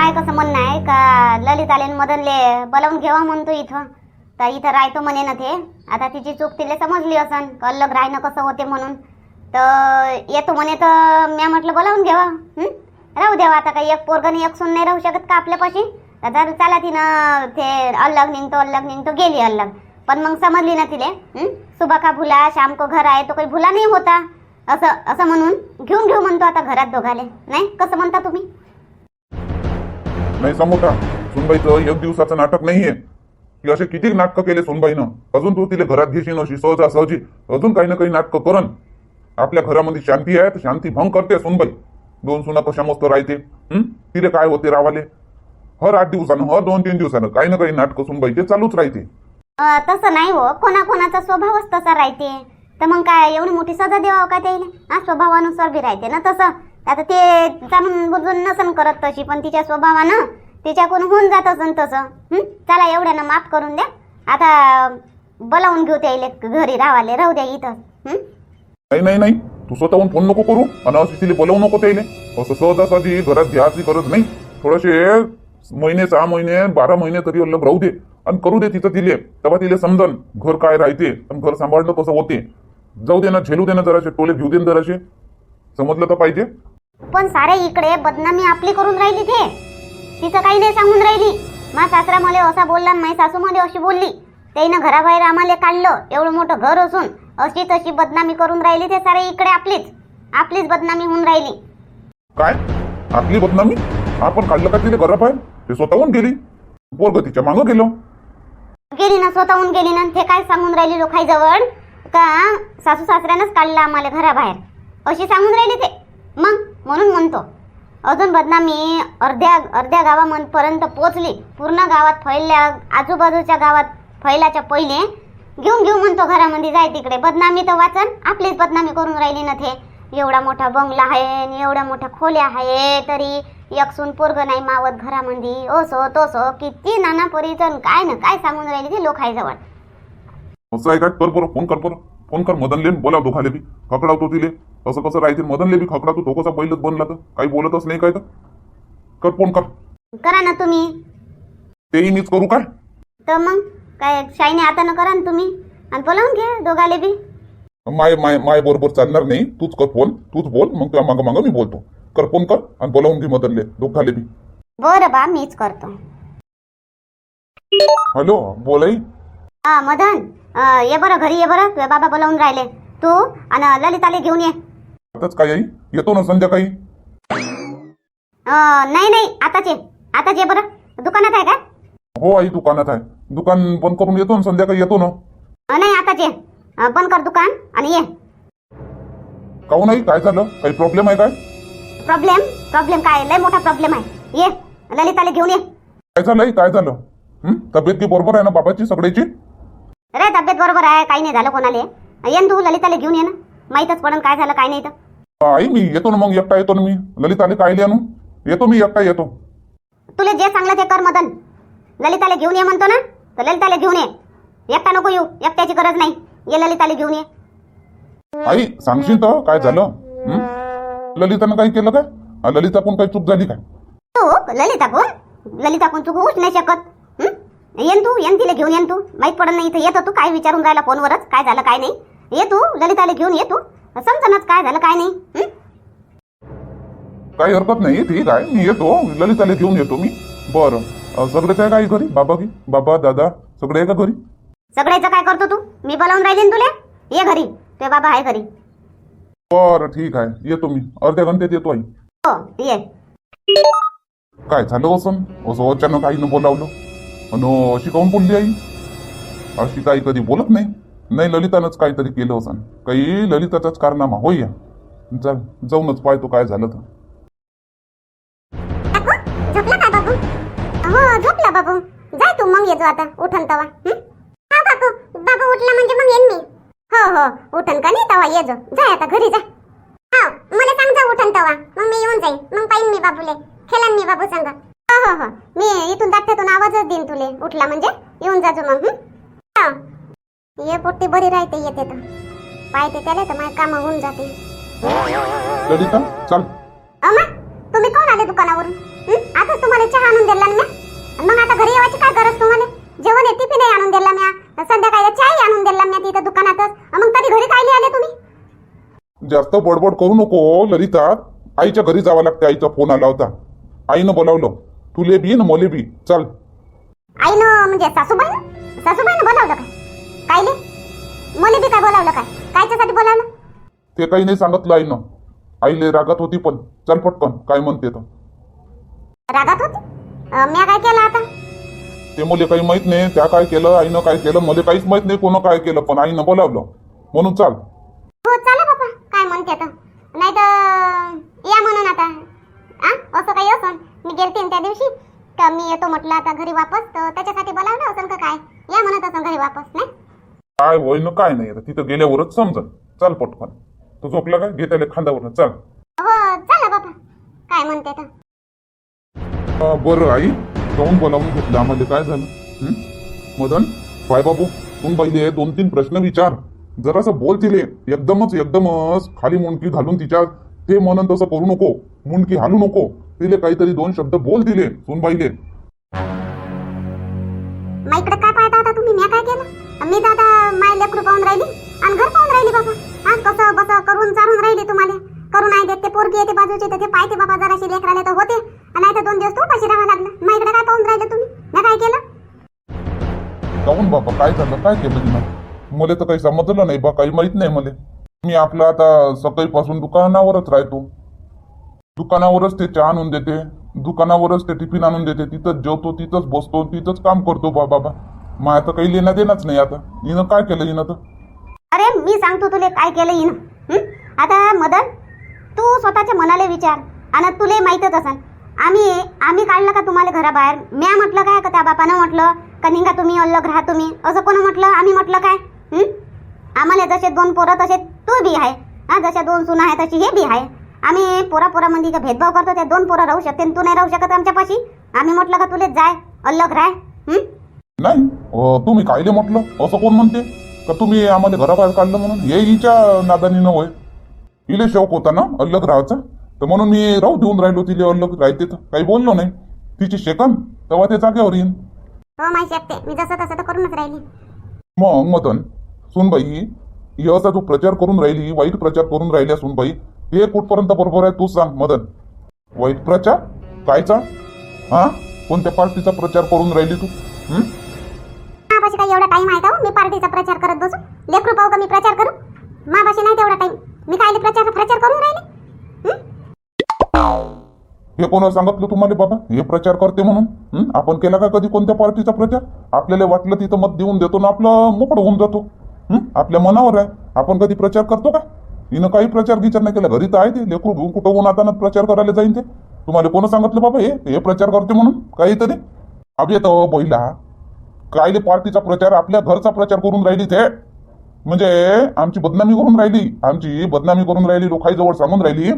माय कसं म्हणणं आहे का ललित आले मदनले बोलावून घेवा म्हणतो इथं. तर इथं राहतो म्हणे ना ते. आता तिची चूक तिला समजली असन अलग राहणं कसं होते म्हणून. तर येतो म्हणे तर म्या म्हटलं बोलावून घ्यावा राहू द्यावा आता काही एक पोरगणी एक सून नाही राहू शकत का आपल्यापाशी? तर चला तिनं ते अलग निघतो अलग निघतो गेली अलग. पण मग समजली ना तिले. हं? सुबह का भुला शाम को घर आहे तो काही भुला नाही होता. असं असं म्हणून घेऊन घेऊ म्हणतो आता घरात दोघाले. नाही? कसं म्हणता तुम्ही? नाही समोटा सुनबाईचं एक दिवसाचं नाटक नाहीये. की असे किती नाटकं केले सुनबाईनं? अजून तू तिला घरात घेशील अशी सहजासहजी अजून काही ना काही नाटकं करण. आपल्या घरामध्ये शांती आहे तर शांती भंग करते सुनबाई. दोन सुना कशा मस्त राहते. हं? तिले काय होते रावाले? हर आठ दिवसानं हर दोन तीन दिवसानं काही ना काही नाटकं सुनबाईचे चालूच राहते. तसं नाही हो. कोणाकोणाचा स्वभावच तसा राहते. तर मग काय एवढी मोठी सजा द्यावा का त्याला हा स्वभावानुसार बी राहते ना तसं. आता ते जाणून बुजून नसन करत तशी पण तिच्या स्वभावानं तिच्याकडून होऊन जात असन तसं. चला एवढ्यानं माफ करून द्या. आता बोलावून घेऊ त्या घरी रावाले. राहू द्या इथं. नाही नाही नाही. तू स्वतःहून फोन नको करू. आणि असं तिला बोलावू नको त्याला असं सहजासहजी घरात घ्यायची गरज नाही. थोडेसे महिने सहा महिने बारा महिने तरी अलग राहू दे आणि करू दे तिचं तिले. तेव्हा तिले समजन घर काय राहते आणि घर सांभाळणं कसं होते. जाऊ दे ना झेलू दे ना जराशे टोले घेऊ दे ना जराशे समजलं तर पाहिजे. पण सारे इकडे बदनामी आपली करून राहिली ते. तिचं काही नाही सांगून राहिली. मा सासरा मला असा बोलला आणि माझी सासू मला अशी बोलली. त्याईनं घराबाहेर आम्हाला काढलं. एवढं मोठं घर असून अशी तशी बदनामी करून राहिली ते सारे इकडे आपलीच. आपलीच बदनामी होऊन राहिली. काय? आपली बदनामी? आपण काढलं का तिले घराबाहेर? ते स्वतःहून गेली. पोरग तिच्या मागं गेलो. गेली ना स्वतःहून गेली ना ते काय सांगून राहिली लोकांजवळ का सासू सासऱ्यानंच काढलं आम्हाला घराबाहेर? अशी सांगून राहिली ते. मग म्हणून म्हणतो. अजून बदनामी अर्ध्या अर्ध्या गावापर्यंत पोचली. पूर्ण गावात फैलल्या आजूबाजूच्या गावात फैलाच्या पहिले. घेऊन घेऊ म्हणतो घरामध्ये जाय तिकडे. बदनामी तर वाचन. आपलीच बदनामी करून राहिली ना ते. एवढा मोठा बंगला आहे आणि एवढ्या मोठ्या खोल्या आहे तरी एकसून पोरग नाही मावत घरामध्ये. ओसो तोसो किती नाना परीचं काय ना काय सांगून राहिली ते लोक असं आहे काय? कर बरं फोन कर बरं. फोन कर मदनले बोला दोघाले बी. पकडावतो तिले. असं कसं राहते मदनले बी खकडावतो तो कसा पहिलंच बनला तर. काही बोलतच नाही काय तर. कर फोन कर. करा ना तुम्ही. तेही मीच करू काय? तर मग? काय शाईने आता न करा ना तुम्ही. आणि बोलावून घ्या दोघाले बी. माय माय माय बरोबर चालणार नाही. तूच कर फोन तूच बोल. मग तुझ्या मागं मागं मी बोलतो. कर फोन कर आणि बोलावून घे मदनले दोघाले बी. बरं बा मीच करतो. हॅलो बोलाई. हा मदन अं, ये बरं घरी ये बरं. तुझे बाबा बोलावून राहिले. तू आणि ललिताले घेऊन ये. आताच काय आई? येतो ना संध्याकाळी? अं, नाही नाही आताच ये. आताच ये बरं. दुकानात आहे का? हो आई दुकानात आहे. दुकान बंद करून येतो ना संध्याकाळी येतो ना. अं, नाही आताच ये. अं, बंद कर दुकान आणि ये. काहून आई? काय झालं? काही प्रॉब्लेम आहे काय? प्रॉब्लेम प्रॉब्लेम काय? लय मोठा प्रॉब्लेम आहे. ये. ललिताला घेऊन ये. काय झालं आई? काय झालं? हं? तब्येत की बरोबर आहे ना बाबाची सगळ्याची? रे तब्येत बरोबर आहे. काही नाही झालं कोणाले. ये न तू ललिताला घेऊन ये ना. माहीतच पडन काय झालं काय नाही तर. आई मी येतो ना मग एकटा येतो ना मी. ललिताने काय आणू? येतो मी एकटा येतो. तुला जे सांगलं ते कर मदन. ललिताला घेऊन ये म्हणतो ना. तर ललिताला घेऊन ये. एकटा नको येऊ एकट्याची गरज नाही. ये ललिताला घेऊन ये. आई सांगशील तर काय झालं? हं? ललितानं काही केलं काय? हा, ललिता पण काही चूक झाली काय? तू ललिता कोण ललिता कोण तू होऊच नाही शकत. हं? येन तू येन तिला घेऊन येन तू. माहीत पडत नाही इथं येतो तू. काय विचारून राहिला फोनवरच? काय झालं काय नाही? ये तू ललिताला घेऊन ये तू. समजणच काय झालं काय नाही. हं? काही हरकत नाही ठीक आहे मी येतो ललिताला घेऊन येतो मी. बरं अं, सगळेच आहे का आई घरी? बाबा की बाबा दादा सगळे आहे का घरी? सगळ्याचं काय करतो तू? मी बोलावून राहिली ना तुला? ये घरी ते बाबा आहे घरी. बरं ठीक आहे. येतो मी. अर्ध्या घंट्यात येतो आई. हो ये. काय झालं असं असं अचानक आईनं बोलावलं? अन अशी काऊन बोलली आई? अशी काही कधी बोलत नाही. नाही ललितानंच काहीतरी केलं असं काही ललिताचाच कारनामा. होय या. जा जाऊनच पाहतो काय झालं तर. झोपला का बाबू? हो झोपला बाबू. जाय तू मग येतो आता उठन तवा हा? बाबू बाबू उठला म्हणजे मग येईन मी. हो हो उठन का नाही तवा ये जो. जाय आता घरी जा. हा मला सांग जा उठन तवा. मग मी येऊन जाईन. मग पाहिन मी बाबूले. खेळन मी बाबू सांग. हो हो हो. मी इथून दाट्यातून आवाजच देईन तुले. उठला म्हणजे येऊन जाजो मग ये पोट्टी बरी राहते येते तर. पाहते त्याला तर माझे कामं होऊन जाते. ललिता चाल. अम्मा तुम्ही कोण आले दुकानावरून? आताच तुम्हाला चहा आणून दिला ना मग आता घरी येवायची काय गरज तुम्हाला? जेवण आहे टिफिनही आणून दिला म्या संध्याकाळी चहाही आणून दिला म्या तिथं दुकानातच. मग कधी घरी काय आले तुम्ही? जास्त बडबड करू नको ललिता. आईच्या घरी जावं लागते आईचा फोन आला होता. आईनं बोलावलं तुले बी न मले बी. चल. आईनं म्हणजे सासूबाईनं? सासूबाईनं बोलावलं काय कायले मुली बी काय बोलावलं काय? कायच्यासाठी बोलावलं? ते काही नाही सांगितलं आईनं. आईले रागात होती पण. चल पटकन काय म्हणते तर रागात होती? अं, म्या काय केलं आता? ते मुले काही माहीत नाही त्या काय केलं आईनं काय केलं मला काहीच माहीत नाही कोण काय केलं पण आईनं बोलावलं. म्हणून चाल. हो चला बाबा काय म्हणते तर नाही तर या म्हणून आता. आ? असं काही असन मी गेलते न त्या दिवशी. तर मी येतो म्हटलं आता घरी वापस. तर त्याच्यासाठी बोलावलं असेल का काय? या म्हणत असेल घरी वापस नाही? काय होय न काय नाही आता तिथं गेल्यावरच समजन. चल पटकन. तू झोपला काय घे त्याला खांद्यावर चल. हो चला बाबा. काय म्हणते तर? अं, बरं आई जाऊन बोलावून घेतलं आम्हाला. काय झालं? हं? मदन? पाय बाबू तू पहिले दोन तीन प्रश्न विचार. जरासं बोल तिले. एकदमच एकदमच खाली मुंडकी घालून तिच्या. ते म्हणून तसं करू नको. मुंडकी हालू नको. तिले काहीतरी दोन शब्द बोल तिले सुनबाईले. मग इकडे काय पाहता होता तुम्ही? म्या काय केलं? मी आता माय लेकरू पाहून राहिली आणि घर पाहून राहिली बाबा. हा कसं बसं करून चारून राहिली तुम्हाला. करून आहे देत ते पोरगी येते बाजूची तर ते पाहते बाबा जराशी लेकराले तर होते. नाही तर दोन दिवस तो पाशी राहावं लागलं. मग इकडे काय पाहून राहिलं तुम्ही? ना काय केलं? जाऊन बाबा काय झालं? काय केलं तिनं मला तर काही समजलं नाही बा काही माहीत नाही मला. मी आपलं आता सकाळीपासून दुकानावरच राहतो. दुकानावरच ते चहा आणून देते. दुकानावरच ते टिफिन आणून देते. तिथंच जेवतो तिथंच बसतो तिथंच काम करतो बा बाबा. मग आता काही लेणं देणंच नाही आता. हिनं काय केलं हिनं तर? अरे मी सांगतो तुले काय केलं हिनं. हं? आता मदन तू स्वतःच्या मनाला विचार आणि तुले माहीतच असन. आम्ही आम्ही काढलं का तुम्हाला घराबाहेर? म्या म्हटलं काय का त्या बापानं म्हटलं? का निघा तुम्ही अल्लग राहा तुम्ही? असं कोण म्हटलं? आम्ही म्हटलं काय? हं? आम्हाला जसे दोन पोरं तसे तू बी आहे. हा जशा दोन सुना आहे तशी हे बी आहे. आम्ही पोरा पोरामध्ये का भेदभाव करतो त्या दोन पोरं राहू शकते आणि तू नाही राहू शकत आमच्यापाशी? आम्ही म्हटलं का तुले जाय अल्लग राह. हं? नाही तुम्ही कायले म्हटलं असं कोण म्हणते? का तुम्ही आम्हाला घराबाहेर काढलं म्हणून? हे हिच्या नादानीनं होय इले शौक होता ना अल्लग राहायचा. तर म्हणून मी राहू देऊन राहिलो तिले अल्लग राहते तर. काही बोललो नाही. तिची शेकन तेव्हा ते जागेवर येईन. हो माहिती शकते. मी जसं तसं तर करूनच राहिली. मग मदन सुनबाई ही असा तू प्रचार करून राहिली वाईट प्रचार करून राहिल्या सुनबाई हे कुठपर्यंत बरोबर आहे? तू सांग मदन. वाईट प्रचार? कायचा? हा? कोणत्या पार्टीचा प्रचार करून राहिली तू? काही एवढा टाइम आहे का हो? मी पार्टीचा प्रचार करत बसू. लेकरू पाहू का मी प्रचार करू? मापाशी नाही तेवढा टाइम मी काय प्रचार प्रचार करून राहिले? हे? कोणा सांगितलं तुम्हाला बाबा? हे प्रचार करते म्हणून. आपण केला का कधी कोणत्या पार्टीचा प्रचार? आपल्याला वाटलं तिथं मत देऊन देतो ना आपलं मोकळं होऊन जातो. आपल्या मनावर आहे. आपण कधी प्रचार करतो का? हिनं काही प्रचार विचार नाही केला. घरी तर आहे ते. लेकरू घेऊन कुठं होऊन आता प्रचार करायला जाईन ते? तुम्हाला कोण सांगितलं बाबा हे? हे प्रचार करते म्हणून? काहीतरी? अभि येतो हो, बैला कायले पार्टीचा प्रचार आपल्या घरचा प्रचार करून राहिली ते. म्हणजे आमची बदनामी करून राहिली. आमची बदनामी करून राहिली लोकांजवळ सांगून राहिली.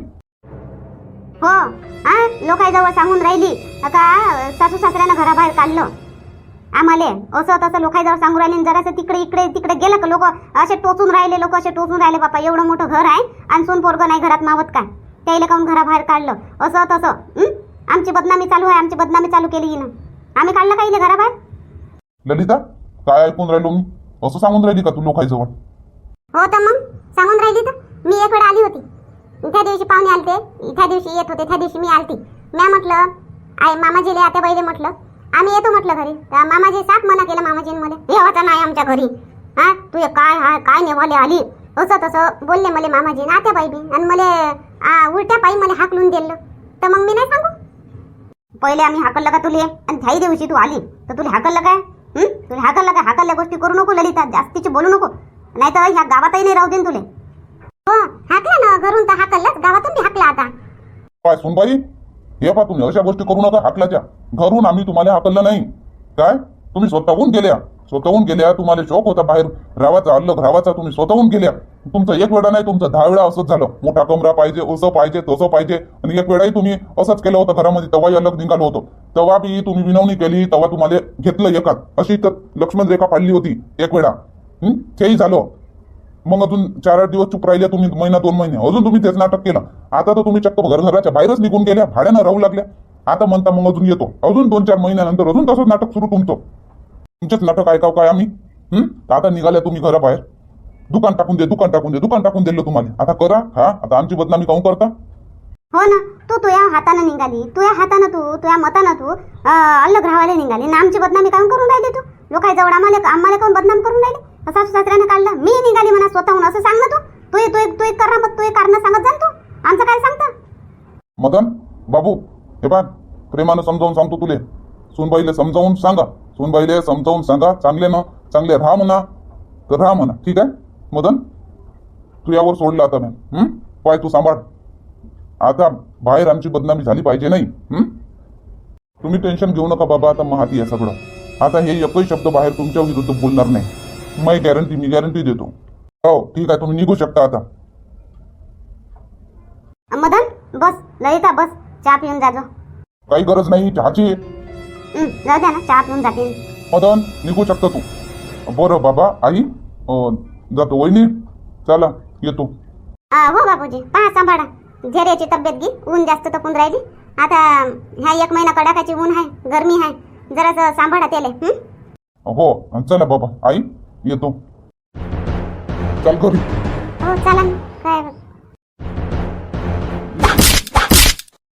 हो आ लोकांजवळ सांगून राहिली. का सासू सासऱ्यानं घराबाहेर काढलं. आम्हाला असं तसं लोकांजवळ सांगून राहिले जरासं तिकडे इकडे तिकडे गेलं का लोक? असे टोचून राहिले लोक असे टोचून राहिले बापा. एवढं मोठं घर आहे आणि सून पोरगं नाही घरात मावत काय? त्याला काऊन घराबाहेर काढलं? असं तसं आमची बदनामी चालू आहे आमची बदनामी चालू केली हिनं. आम्ही काढलं का इले घराबाहेर? ललिता काय ऐकून राहिलो मी? असं सांगून राहिली का तू लोकांजवळ हो तर मग सांगून राहिली तर. मी एक वेळ आली होती. त्या दिवशी पाहुणे आलते. त्या दिवशी येत होते. त्या दिवशी मी आलती. म्या म्हटलं आई मामाजीले आता पहिले म्हटलं. आम्ही येतो म्हटलं घरी. तर मामाजी साप मना केलं मामाजीने मला येवाचा नाही आमच्या घरी. हा? तू हे काय हा काय नेवाले आली? असं तसं बोलले मला मामाजी नात्या बाई बी आणि मला उलट्या पायी मला हाकलून दिलं. तर मग मी नाही सांगू? पहिले आम्ही हाकललं का तुले? आणि त्याही दिवशी तू आली. तर तुला हाकललं काय? तुला हाकलला काय हाकलल्या गोष्टी करू नको ललिता. जास्तीचे बोलू नको. नाही तर ह्या गावातही नाही राहू देईन तुले. हो हाकला ना घरून तर हाकललं गावातून बी हाकला आता. काय सुनबाई? हे पा तुम्ही अशा गोष्टी करू नका हाकलाच्या. घरून आम्ही तुम्हाला हाकललं नाही. काय? तुम्ही स्वतःहून गेल्या. स्वतःहून गेल्या तुम्हाला शौक होता बाहेर. रावाचा अल्लग रावाचा तुम्ही स्वतःहून गेल्या. तुमचं एक वेळा नाही तुमचं दहा वेळा असंच झालं. मोठा कमरा पाहिजे असं पाहिजे तसं पाहिजे. आणि एक वेळाही तुम्ही असंच केलं होतं घरामध्ये तेव्हाही अलग निघालो होतो. तेव्हा बी तुम्ही विनवणी केली तेव्हा तुम्हाला घेतलं एकात. अशी तर लक्ष्मण रेखा पाडली होती एक वेळा. तेही झालं. मग अजून चार आठ दिवस चुप राहिले तुम्ही महिना दोन महिने. अजून तुम्ही तेच नाटक केलं. आता तर तुम्ही चक्क घर घराच्या बाहेरच निघून गेल्या भाड्यानं राहू लागल्या. आता म्हणता मग अजून येतो. अजून दोन चार महिन्यानंतर अजून तसंच नाटक सुरू तुमचं. तुमचंच नाटक ऐकाव काय आम्ही? आता निघाल्या तुम्ही घराबाहेर. दुकान टाकून दे दुकान टाकून दे दुकान टाकून दिलं तुम्हाला. आता करा. हा आता आमची बदनामी काऊन करता? हो ना. तू तुझ्या हातानं निघाली. तुझ्या हातानं तू तुझ्या मतानं तू अलग राहायला निघाली. ना आमची बदनामी काऊन करून राहिली तू? लोकांजवळ आम्हाला आम्हाला काऊन बदनाम करून राहिली? सासू सासऱ्यानं काढलं. मी निघाली म्हणा स्वतःहून असं सांग ना तू. तू तू एक तू एक करा मग तू एक कारण सांगत जा तू. आमचं काय सांगता? मदन बाबू हे पाय प्रेमानं समजावून सांगतो तुले. सुनबाईले समजावून सांगा. सुनबाईले समजावून सांगा. चांगले ना चांगले राहा म्हणा. तर राहा म्हणा. ठीक आहे? मदन तू यावर सोडलं आता मी. हं? पाय तू सांभाळ. आता बाहेर आमची बदनामी झाली पाहिजे नाही? तुम्ही टेन्शन घेऊ नका बाबा आता माहिती आहे सगळं. आता हे एकही शब्द बाहेर तुमच्या विरुद्ध बोलणार नाही. मी गॅरंटी मी गॅरंटी देतो. हो ठीक आहे तुम्ही निघू शकता आता. मदन बस ललिता बस चहा पिऊन जाजो काही गरज नाही चहाची. जाऊ द्या ना चहा पिऊन जातील मदन निघू शकतो तू. बरं बाबा आई जातो. वहिनी चला येतो. हो बापूजी पहा सांभाळा. झेऱ्याची तब्येत घे ऊन जास्त तपून राहिली. आता ह्या एक महिना कडाकाची ऊन आहे गरमी आहे. जरासं सांभाळा त्याले हं? चला बाबा आई येतो. चल घरी. हो चला. काय?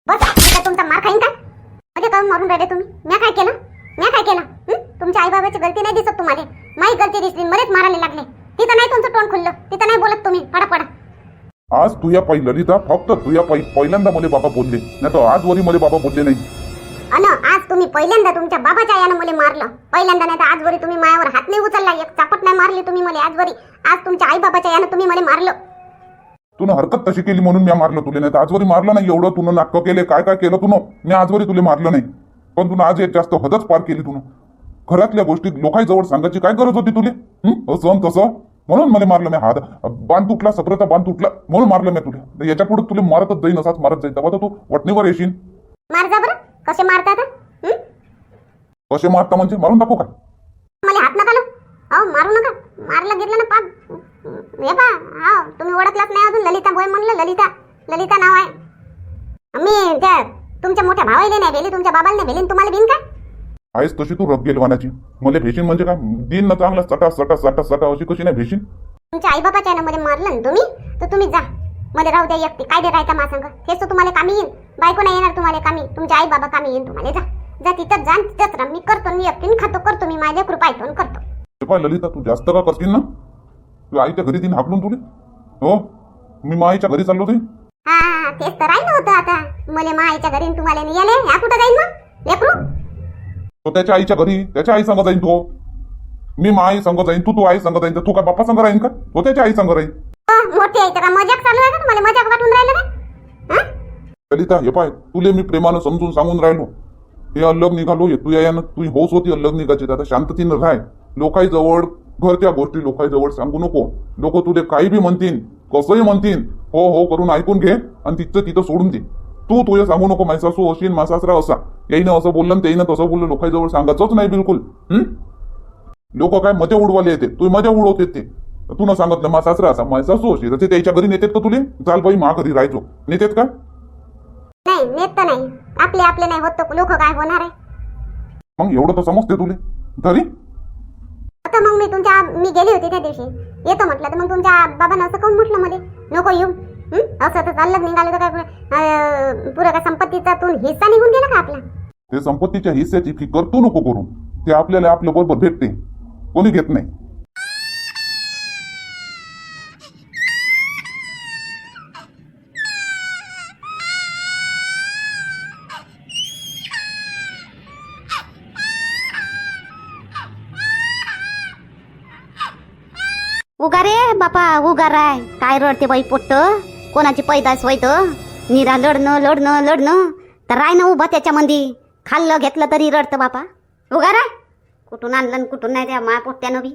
बस तुमचा मार खाईन का? म्हणजे मारून राहिले तुम्ही? म्या काय केलं? म्या काय केलं? तुमच्या आई बाबाची गलती नाही दिसत तुम्हाला. माझी गलती दिसली मध्येच मारायला लागले. तिथं नाही तुमचं तोंड खुललं. तिथं नाही बोलत तुम्ही. पडा आज तू या पाहिलं ललिता फक्त तू या पायी पहिल्यांदा मला बाबा बोलले. नाही तर आजवरी मला बाबा बोलले नाही. अन आज तुम्ही पहिल्यांदा तुमच्या बाबाच्या यानं मला मारलं. पहिल्यांदा नाही तर आजवरी तुम्ही मायावर हात नाही उचलला. एक चापट नाही मारली तुम्ही मला आजवरी आज तुमच्या आई बाबाच्या यानं तुम्ही मला मारलं. तुनं हरकत तशी केली म्हणून मी मारलं तुला. नाही तर आजवरी मारलं नाही. एवढं तुनं नाटकं केले. काय काय केलं तुनं? मी आजवरी तुला मारलं नाही. पण तुनं आज एक जास्त हदच पार केली तुनं. घरातल्या गोष्टी लोकांजवळ सांगायची काय गरज होती तुले? हं? असं न तसं? म्हणून मला मारलं मी हात बांध तुटला सक्रचा बांध तुटला म्हणून मारलं मी तुला. याच्यापुढे तुला मारतच जाईन असाच मारत जाईल तेव्हा तर तू वटणीवर येशील. मार जा बरं. कसे मारतात हं? कसे मारता म्हणजे मारून टाकू का मला हात नका. अहो मारू नका. मारलं गेलं ना पाप. हे पा हा तुम्ही ओळखलाच नाही अजून. ललिता बोय म्हणलं ललिता. ललिता नाव आहे. मी त्या तुमच्या मोठ्या भावाला नाही भेली तुमच्या बाबाला नाही भेली. तुम्हाला बिन का? आहेस तशी तू रग गेलवानाची मला भेशीन म्हणजे काय? दिन ना चांगला सटा सटा सटा सटा अशी कशी नाही भेशीन? तुमच्या आई बाबाच्या यानं मध्ये मारलं ना तुम्ही तर तुम्ही जा. मध्ये राहू द्या एकटी. काय दे राहता मा सांग हेच तर तुम्हाला कामी येईन. बायको नाही येणार तुम्हाला कामी. तुमचे आई बाबा कामी येईन तुम्हाला. जा. जा तिथं जा तिथंच राहा मी करतो मी एकटीन खातो करतो. मी माझ्या कृपा ऐकून करतो. ते पाय ललिता तू जास्त का करशील ना? तू आईच्या घरी तीन हाकलून तुले? हो? मी माईच्या घरी चाललो ते हा तेच तर राहिलं होतं आता. मला मा आईच्या घरी आणि तुम्हाला आले ह्या कुठं जाईन मग? लेकरू? तो त्याच्या आईच्या घरी त्याच्या आई संग जाईन तो. मी मा आई संग जाईन तू तू आई संग जाईन तर तू काय बाप्पा संग राहीन का? तो त्याच्या आई संग राहीन. अ, मोठी आहे तर का मजाक चालू आहे का? तुम्हाला मजाक वाटून राहिलं का? हा? हे पाय तुले मी प्रेमानं समजून सांगून राहिलो. हे अलग निघालो हे तू यानं तू होस होती अलग निघायची आता शांततेनं राह. लोकांजवळ घरच्या गोष्टी लोकांजवळ सांगू नको. लोक तुले काही बी म्हणतील कसंही म्हणतील हो हो करून ऐकून घे आणि तिथं तिथं सोडून दे. तू तुझे सांगू नको माझा सासू अशीन माझा सासरा असा. याईनं असं बोललं त्याईनं तसं बोललं लोकांजवळ सांगायचंच नाही बिलकुल. लोक काय मजा उडवाले येते? तू मजा उडवते ते तू न सांगितलं माझा सासरा असा माझा सासू अशी. तर ते त्याच्या घरी नेतेत का तुले? चाल बाई मा घरी राहायचो. नेतेत का? नाही नेत तर नाही. आपले आपले नाही होत लोक काय होणार आहे? मग एवढं तर समजते तुले. घरी आता मग मी तुमच्या मी गेली होती त्या दिवशी. येतो म्हटलं तर मग तुमच्या बाबांना असं काऊन म्हटलं मध्ये नको येऊ? असं तर चाललं निघालं तर काय अं, पुरं का संपत्तीचा तू हिस्सा निघून गेला का आपला? ते संपत्तीच्या हिस्स्याची फिकर तू नको करून ते आपल्याला आपल्या बरोबर भेटते. कोणी घेत नाही. उगा रे बापा उगा राय. काय रडते बाई पोट्ट? कोणाची पैदास व्हायचं निरा लढणं लढणं लढणं. तर राय ना उभा त्याच्यामध्ये खाल्लं घेतलं तरी रडतं बापा. उगा राय कुठून आणलं कुठून नाही त्या मा पोट्ट्यानं बी.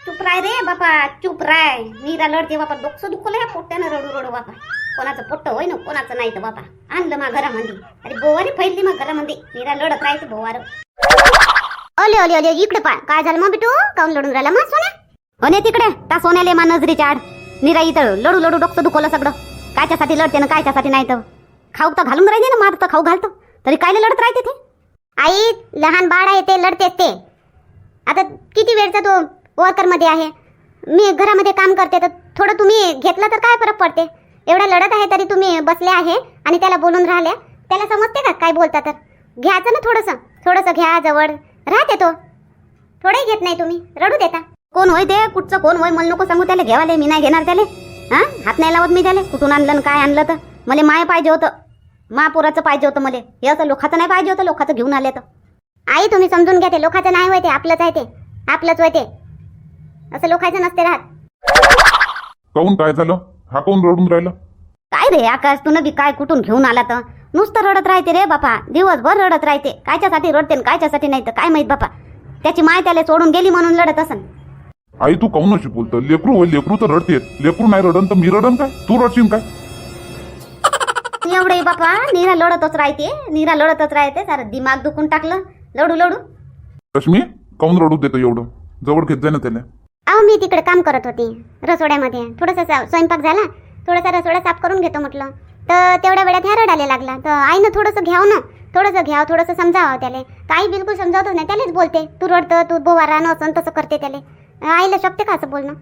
चुप राय रे बापा चुप राय. मीरा लढते बापा डोकसं दुखलं या पोट्ट्यानं रडू रडू बापा. कोणाचं पोट्ट होय ना कोणाचं नाही तर बापा. आणलं मा घरामध्ये अरे बोवारी फैलली मग घरामध्ये निरा लढत राहायचं बोवार अले अले अले इकडे पा काय झालं मग बिटू? काऊन लढून राहिला मग सोन्या? हो ने तिकडे त्या सोन्याले मा नजरीच्या आड. निरा इथं लडू लडू डोकं दुखवलं सगळं. कायच्यासाठी लढते ना कायच्यासाठी नाही तर. खाऊ तर घालून राहिले ना मार तर खाऊ घालतो. तरी कायले लढत राहते ते? आई लहान बाळ आहे ते लढतेच ते. आता किती वेळचा तो वर्करमध्ये आहे? मी घरामध्ये काम करते तर थोडं तुम्ही घेतलं तर काय फरक पडते? एवढा लढत आहे तरी तुम्ही बसले आहे आणि त्याला बोलून राहिले त्याला समजते का काय बोलता तर? घ्यायचं ना थोडंसं. थोडंसं घ्या जवळ. राहते तो. थोडंही घेत नाही तुम्ही. रडू देता. कोण होय ते? कुठचं कोण होय? मला नको सांगू त्याला. घेवाले मी नाही घेणार त्याले. हा? हात नाही लावत मी त्याले. कुठून आणलं आणि काय आणलं तर? मला माय पाहिजे होतं. महापुराचं पाहिजे होतं मला. हे असं लोकाचं नाही पाहिजे होतं? लोकाचं घेऊन आले तर. आई तुम्ही समजून घ्या ते. लोकाचं नाही होय ते. आपलंच आहे ते. आपलंच होय ते. असं लोकायचं नसते राहत. काहून? काय झालं? हा काहून रडून राहिला? काय रे आकाश? तू बी काय? कुठून घेऊन आला तर? नुसतं रडत राहते रे बापा. दिवसभर रडत राहते. कायच्यासाठी रडते कायच्यासाठी नाही तर काय माहीत बापा. त्याची माय त्याला सोडून गेली म्हणून लढत असन. आई तू काहून अशी बोलतो लेकरू होय लेकरू तर रडते लेकरू नाही रडन तर मी रडन काय? तू रडशील काय? एवढे बापा नीरा लढतच राहते. नीरा लढतच राहते. सारं दिमाग दुखून टाकलं. लढू लढू रश्मी काहून रडू देतो एवढं? जवळ घेत जाय ना त्याला. अहो मी तिकडे काम करत होती रसोड्यामध्ये. थोडासा स्वयंपाक झाला. थोडासा रसोडा साफ करून घेतो म्हटलं. तर तेवढ्या वेळात ह्या रडायला लागला. तर आईनं थोडंसं घ्याव ना. थोडंसं घ्याव थोडंसं समजावं त्याला. तर आई बिलकुल समजावतच नाही. त्यालाच बोलते तू रडतं तू बोवारा असं तसं करते त्याला. आईला शकते का असं बोलणं?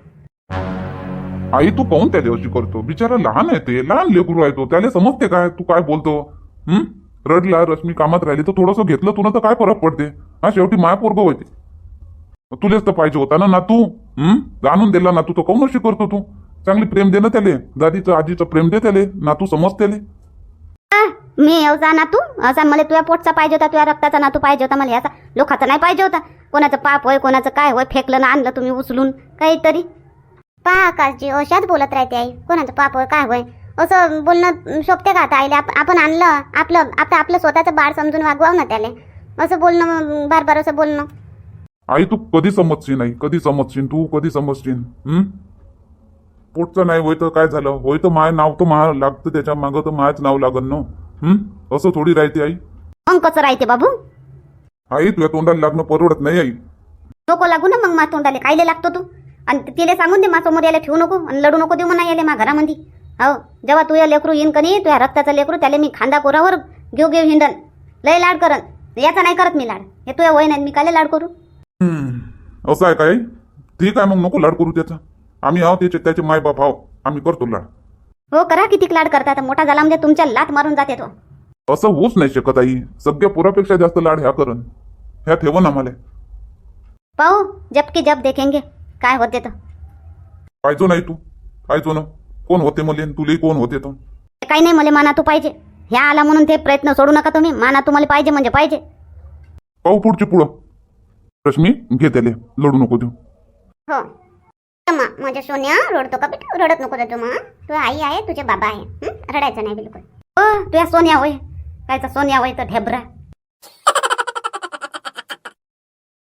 आई तू काहून त्या अशी करतो? बिचारा लहान आहे ते. लहान लेकरू आहे तो. त्याला समजते काय? तू काय बोलतो? हम्म रडला रश्मी कामात राहिली तर थोडंसं घेतलं तुला तर काय फरक पडते? हा शेवटी माया पोरग होते. तुलेच तर पाहिजे होता ना तू हम्म जाणून दिला नातू तो काहून अशी करतो तू? चांगली प्रेम दे ना त्याले. दादीचं आजीचं प्रेम दे त्याले. नातू समज त्याले. आ, मी असा नातू? असा मला तुझ्या पोटचा पाहिजे होता तुझ्या रक्ताचा नातू पाहिजे होता मला. असा लोकाचा नाही पाहिजे होता. कोणाचं पाप होय कोणाचं काय होय फेकलं ना आणलं तुम्ही उचलून. काहीतरी. पहा आकाशजी अशाच बोलत राहते आई. कोणाचं पाप होय काय होय? असं बोलणं शोभते का आता आईला? आप- आपण आणलं आपलं आता आपलं स्वतःचं बाळ समजून वागवाव ना त्याला. असं बोलणं बार बार असं बोलणं. आई तू कधी समजशील नाही कधी समजशील? तू कधी समजशील? हं? पोटचं नाही होय तर काय झालं? होय तर माय नाव तर मा लागतं त्याच्या मागं तर मायच नाव लागन ना. हं? असं थोडी राहते आई. मग कसं राहते बाबू? आई तुझ्या तोंडाला लागणं परवडत नाही आई. नको लागू ना मग मा तोंडाले. कायले लागतो तू? आणि तिला सांगून दे मा समोर यायला ठेवू नको आणि लढू नको देऊ म्हणा याले मा घरामध्ये हो जेव्हा तू या लेकरू येईन कनी तुझ्या रक्ताचं लेकरू त्याला मी खांदा पोरावर घेऊ घेऊ हिंडन. लय लाड करन. याचा नाही करत मी लाड. हे तुझ्या वय नाही मी कायले लाड करू. असं आहे काय ठीक आहे मग नको लाड करू त्याचा. आम्ही आहो त्याचे त्याचे माय बाप आहो आम्ही करतो लाड. हो करा किती लाड करता. आता मोठा झाला म्हणजे तुमच्या लात मारून जाते तो. असं होऊच नाही शकत आई. सगळ्या पोरापेक्षा जास्त लाड ह्या करन ह्या ठेवून आम्हाला पाहू जब की जब देखेंगे. काय होते तर. पाहिजो नाही तू. पाहिजो ना. कोण होते मले तुले कोण होते तो. काही नाही मला माना तू पाहिजे. ह्या आला म्हणून ते प्रयत्न सोडू नका तुम्ही. माना तुम्हाला पाहिजे म्हणजे पाहिजे. पाहू पुढचे पुढं. रश्मी घे त्याले. लढू नको देऊ. हो. मा माझ्या सोन्या रडतो का बेटा? रडत नको तू मा. तू आई आहे तुझे बाबा आहे. रडायचं नाही बिलकुल. हो तुझ्या सोन्या होय. कायचा सोन्या होय तर ढेबरा.